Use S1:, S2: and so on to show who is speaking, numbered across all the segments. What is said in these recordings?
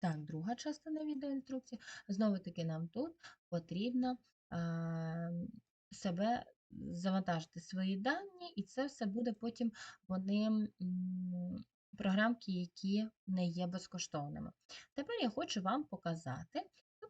S1: Так, друга частина відеоінструкції. Знову таки нам тут потрібно себе завантажити свої дані, і це все буде потім вони програмки, які не є безкоштовними. Тепер я хочу вам показати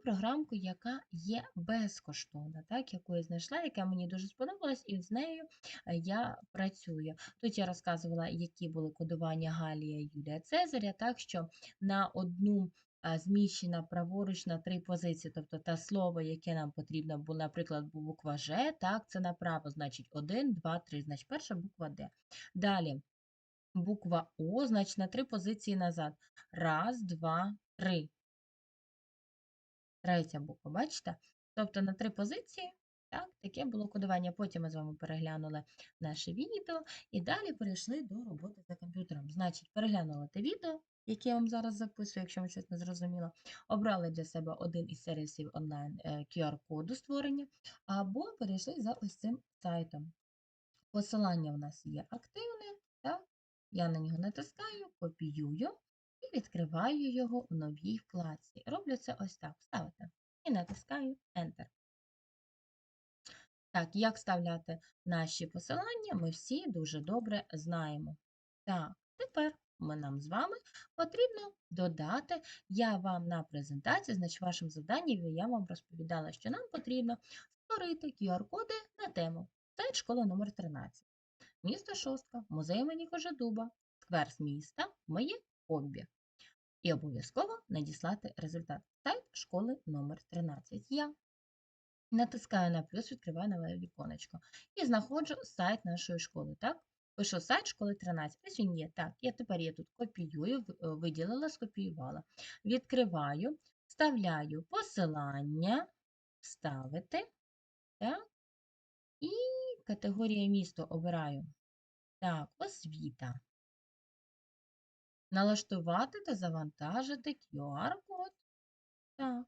S1: програмку, яка є безкоштовна, так, яку я знайшла, яка мені дуже сподобалась, і з нею е, я працюю. Тут я розказувала, які були кодування Галія Юлія Цезаря, так що на одну зміщена праворуч на три позиції, тобто те слово, яке нам потрібно, було, наприклад, буква Ж, так, це направо, значить 1, 2, 3, значить перша буква Д. Далі буква О, значить на три позиції назад. Раз, два, три. Третя буква, бачите? Тобто на три позиції, так, таке було кодування. Потім ми з вами переглянули наше відео і далі перейшли до роботи за комп'ютером. Значить, переглянули те відео, яке я вам зараз записую, якщо вам щось не зрозуміло. Обрали для себе один із сервісів онлайн е, QR-коду створення, або перейшли за ось цим сайтом. Посилання в нас є активне, так? я на нього натискаю, копіюю відкриваю його у новій вкладці. Роблю це ось так: ставите і натискаю Enter. Так, як вставляти наші посилання, ми всі дуже добре знаємо. Так, тепер ми нам з вами потрібно додати. Я вам на презентації, значить, вашим завданням я вам розповідала, що нам потрібно створити QR-коди на тему сайт школи номер 13 Місто Шостка, музей імені Кожедуба, сквер з міста, моє хобі. І обов'язково надіслати результат. Сайт школи номер 13 Я натискаю на плюс, відкриваю нове віконечко. І знаходжу сайт нашої школи. так? Пишу сайт школи 13. Ось він є. Так, я тепер я тут копіюю, е, виділила, скопіювала. Відкриваю, вставляю посилання, вставити. Так? І категорія місто обираю. Так, освіта. Налаштувати та завантажити QR-код. Так.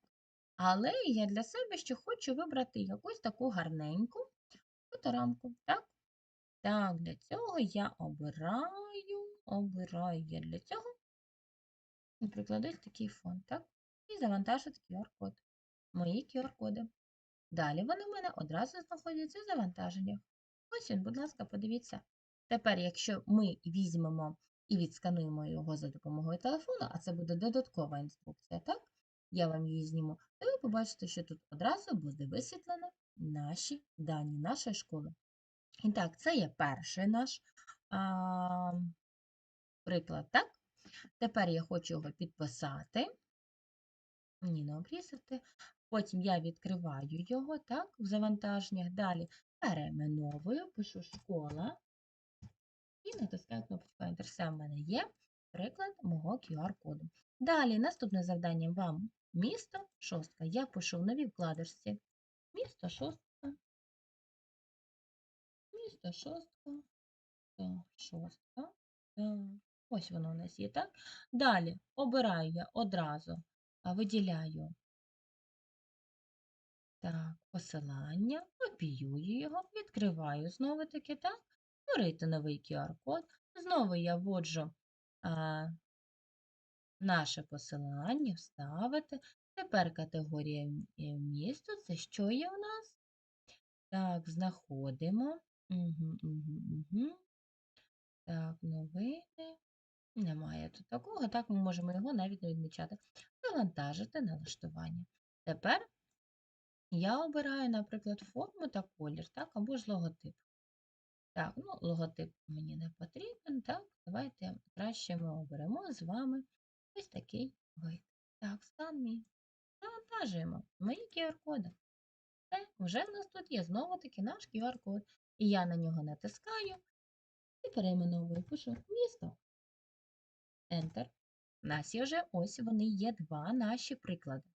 S1: Але я для себе ще хочу вибрати якусь таку гарненьку фоторамку. Так? Так, для цього я обираю, обираю я для цього, наприклад, ось такий фон, так? І завантажити QR-код. Мої QR-коди. Далі вони в мене одразу знаходяться в завантаженнях. Ось він, будь ласка, подивіться. Тепер, якщо ми візьмемо і відскануємо його за допомогою телефону, а це буде додаткова інструкція, так? Я вам її зніму, то ви побачите, що тут одразу буде висвітлено наші дані нашої школи. І так, це є перший наш а, приклад, так? Тепер я хочу його підписати. Ні, не обрізати. Потім я відкриваю його так, в завантаженнях. Далі перейменовую, пишу школа і натискаю кнопочку Enter. Все в мене є приклад мого QR-коду. Далі, наступне завдання вам місто шостка. Я пишу в новій вкладочці. Місто шостка. Місто шостка. Шостка. Ось воно у нас є, так? Далі обираю я одразу, виділяю так, посилання, копіюю його, відкриваю знову таки, так, створити новий QR-код. Знову я вводжу а, наше посилання, вставити. Тепер категорія місто. Це що є у нас? Так, знаходимо. Угу, угу, угу. Так, новини. Немає тут такого, так ми можемо його навіть не відмічати. Завантажити налаштування. Тепер я обираю, наприклад, форму та колір, так, або ж логотип. Так, ну, логотип мені не потрібен, так, давайте краще ми оберемо з вами ось такий вид. Так, стан мій. Завантажуємо мої QR-коди. Вже в нас тут є знову-таки наш QR-код. І я на нього натискаю і перейменовую, пишу місто. Enter. У нас є вже ось вони є два наші приклади.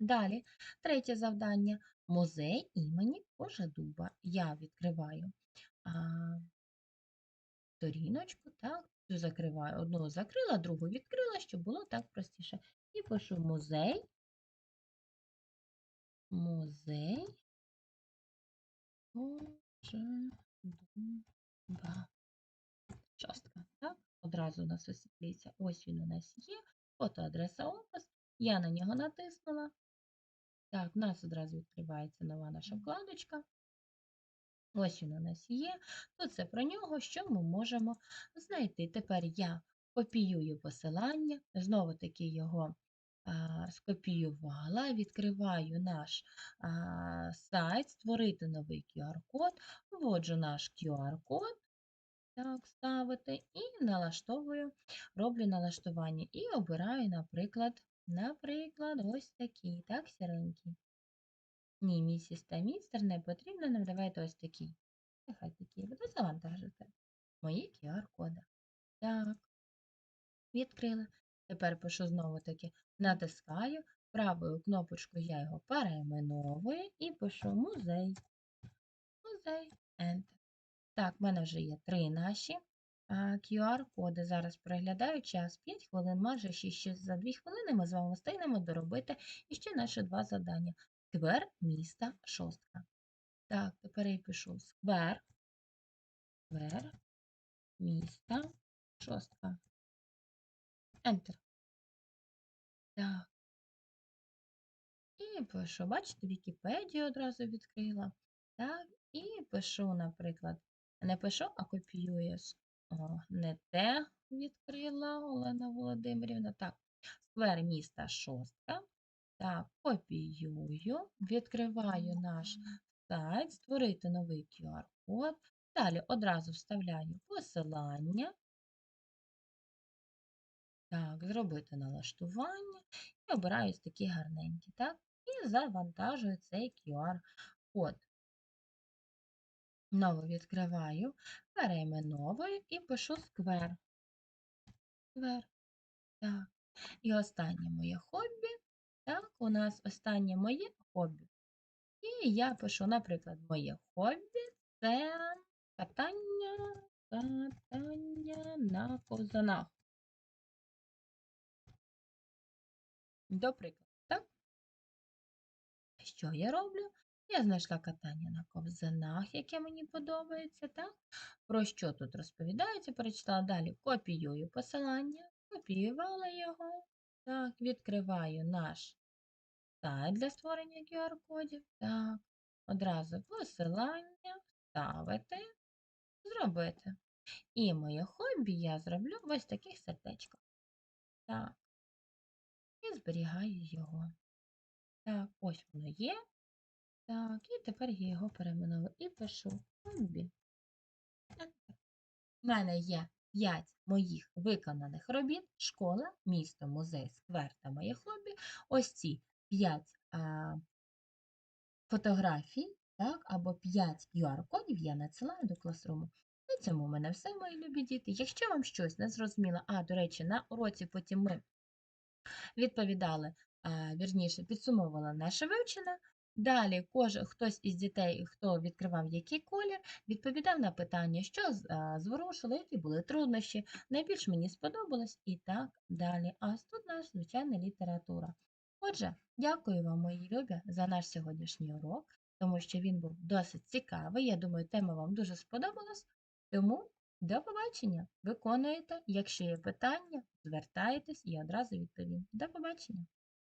S1: Далі, третє завдання музей імені Кожедуба. Я відкриваю сторіночку, так, цю закриваю. Одну закрила, другу відкрила, щоб було так простіше. І пишу музей. Музей Кожедуба. Частка, так? Одразу у нас освітлюється. Ось він у нас є. фото, адреса, опис. Я на нього натиснула. Так, в нас одразу відкривається нова наша вкладочка. Ось він у нас є. Тут це про нього, що ми можемо знайти. Тепер я копіюю посилання, знову таки його а, скопіювала, відкриваю наш а, сайт, створити новий QR-код, вводжу наш QR-код, так, ставити, і налаштовую, роблю налаштування і обираю, наприклад, наприклад, ось такий, так, сіренький. Ні, місіс та містер не потрібно, нам давайте ось такий. Нехай такий буде завантажити. Мої QR-коди. Так. Відкрила. Тепер пишу знову таки, натискаю, правою кнопочкою я його перейменовую і пишу музей. Музей. Enter. Так, в мене вже є три наші QR-коди. Зараз переглядаю час 5 хвилин, майже 6, ще за 2 хвилини ми з вами встигнемо доробити іще наші два завдання. Сквер міста шостка. Так, тепер я пишу сквер, сквер міста шостка. Enter. Так. І пишу, бачите, Вікіпедію одразу відкрила. Так, і пишу, наприклад, не пишу, а копіюю. О, не те відкрила Олена Володимирівна. Так, сквер міста шостка. Так, копіюю, відкриваю наш сайт, створити новий QR-код. Далі одразу вставляю посилання. Так, зробити налаштування і обираю ось такі гарненькі, так? І завантажую цей QR-код. Знову відкриваю, перейменовую і пишу сквер. Сквер. Так. І останнє моє хобі. Так, у нас останнє моє хобі. І я пишу, наприклад, моє хобі це катання, катання на ковзанах. До прикладу, так? Що я роблю? Я знайшла катання на ковзанах, яке мені подобається, так? Про що тут розповідається, перечитала далі. Копіюю посилання, копіювала його. Так, відкриваю наш сайт для створення QR-кодів. Так, одразу посилання, вставити, зробити. І моє хобі я зроблю ось таких сердечках. Так. І зберігаю його. Так, ось воно є. Так, і тепер я його перейменую і пишу хобі. У мене є 5 моїх виконаних робіт: школа, місто, музей, сквер та моє хобі. Ось ці 5 а, фотографій, так, або 5 QR-кодів я надсилаю до класруму. На цьому у мене все, мої любі діти. Якщо вам щось не зрозуміло, а, до речі, на уроці потім ми відповідали, а, вірніше, підсумовували наше вивчене. Далі кожен, хтось із дітей, хто відкривав який колір, відповідав на питання, що зворушило, які були труднощі, найбільш мені сподобалось і так далі. А ось тут наша звичайна література. Отже, дякую вам, мої любі, за наш сьогоднішній урок, тому що він був досить цікавий. Я думаю, тема вам дуже сподобалась. Тому до побачення. Виконуєте. Якщо є питання, звертайтесь і одразу відповім. До побачення.